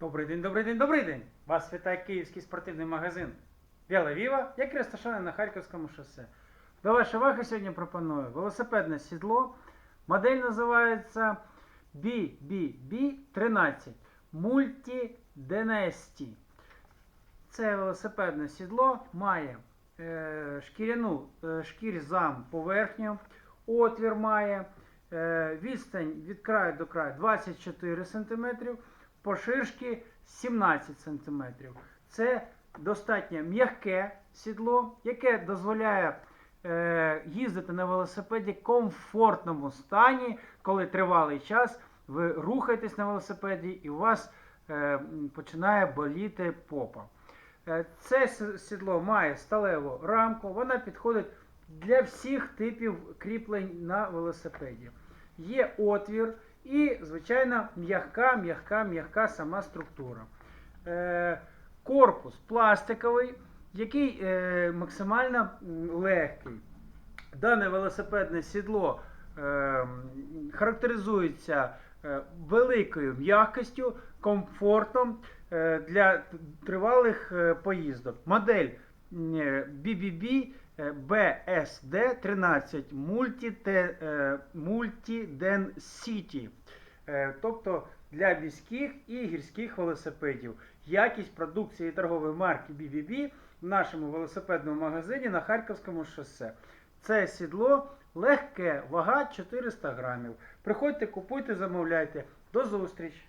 Добрий день, добрий день, добрий день! Вас вітає київський спортивний магазин Віла Віва, який розташований на Харківському шосе. До вашої уваги сьогодні пропоную велосипедне сідло. Модель називається BBB13 Multi Dynasty. Це велосипедне сідло має е, шкіряну е, шкірзам поверхню, отвір має, е, відстань від краю до краю 24 см, поширшки 17 см. Це достатньо м'яке сідло, яке дозволяє е, їздити на велосипеді в комфортному стані, коли тривалий час ви рухаєтесь на велосипеді і у вас е, починає боліти попа. Е, Це сідло має сталеву рамку, вона підходить для всіх типів кріплень на велосипеді. Є отвір і, звичайно, м'яка, м'яка, м'яка сама структура. Е, Корпус пластиковий, який е, максимально легкий. Дане велосипедне сідло е, характеризується великою м'якостю, комфортом для тривалих поїздок. Модель BBB BSD 13 Multi, те- е, Multi Den City. Е, Тобто для міських і гірських велосипедів. Якість продукції торгової марки BBB в нашому велосипедному магазині на Харківському шосе. Це сідло легке, вага 400 грамів. Приходьте, купуйте, замовляйте. До зустрічі!